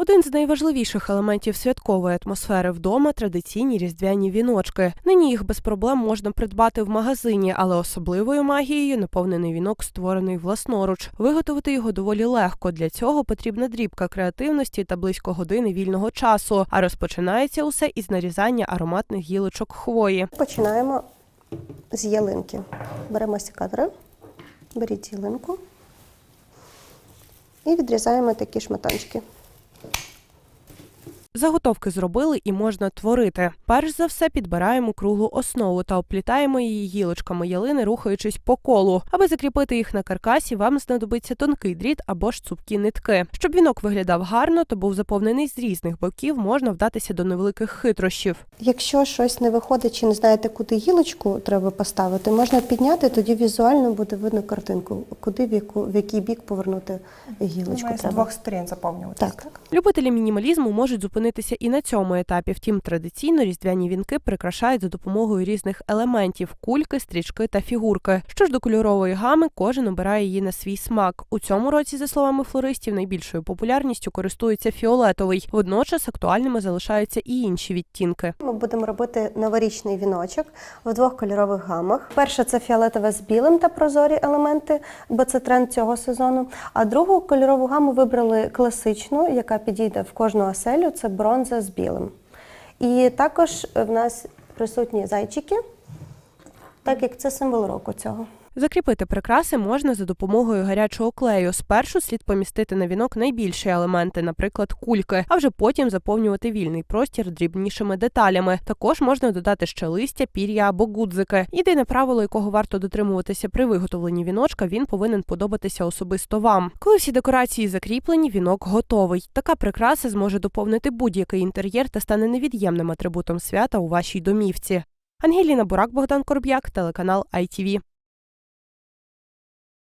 Один з найважливіших елементів святкової атмосфери вдома традиційні різдвяні віночки. Нині їх без проблем можна придбати в магазині, але особливою магією наповнений вінок створений власноруч. Виготовити його доволі легко. Для цього потрібна дрібка креативності та близько години вільного часу. А розпочинається усе із нарізання ароматних гілочок хвої. Починаємо з ялинки. Беремо секатори, беріть ялинку і відрізаємо такі шматочки. Заготовки зробили і можна творити. Перш за все підбираємо круглу основу та оплітаємо її гілочками ялини, рухаючись по колу. Аби закріпити їх на каркасі, вам знадобиться тонкий дріт або ж цупкі нитки. Щоб вінок виглядав гарно, то був заповнений з різних боків, можна вдатися до невеликих хитрощів. Якщо щось не виходить чи не знаєте, куди гілочку треба поставити, можна підняти, тоді візуально буде видно картинку, куди в, яку, в який бік повернути гілочку. Має з двох сторін заповнюватися. Так. Любителі мінімалізму можуть зупинитися і на цьому етапі. Втім, традиційно різдвяні вінки прикрашають за допомогою різних елементів: кульки, стрічки та фігурки. Що ж до кольорової гами, кожен обирає її на свій смак. У цьому році, за словами флористів, найбільшою популярністю користується фіолетовий. Водночас актуальними залишаються і інші відтінки. Ми будемо робити новорічний віночок в двох кольорових гамах. Перше це фіолетове з білим та прозорі елементи, бо це тренд цього сезону. А другу кольорову гаму вибрали класичну, яка підійде в кожну оселю. Це бронза з білим. І також в нас присутні зайчики, так як це символ року цього. Закріпити прикраси можна за допомогою гарячого клею. Спершу слід помістити на вінок найбільші елементи, наприклад, кульки, а вже потім заповнювати вільний простір дрібнішими деталями. Також можна додати ще листя, пір'я або гудзики. Єдине правило, якого варто дотримуватися при виготовленні віночка, він повинен подобатися особисто вам. Коли всі декорації закріплені, вінок готовий. Така прикраса зможе доповнити будь-який інтер'єр та стане невід'ємним атрибутом свята у вашій домівці. Ангеліна Бурак, Богдан Корб'як, телеканал ITV.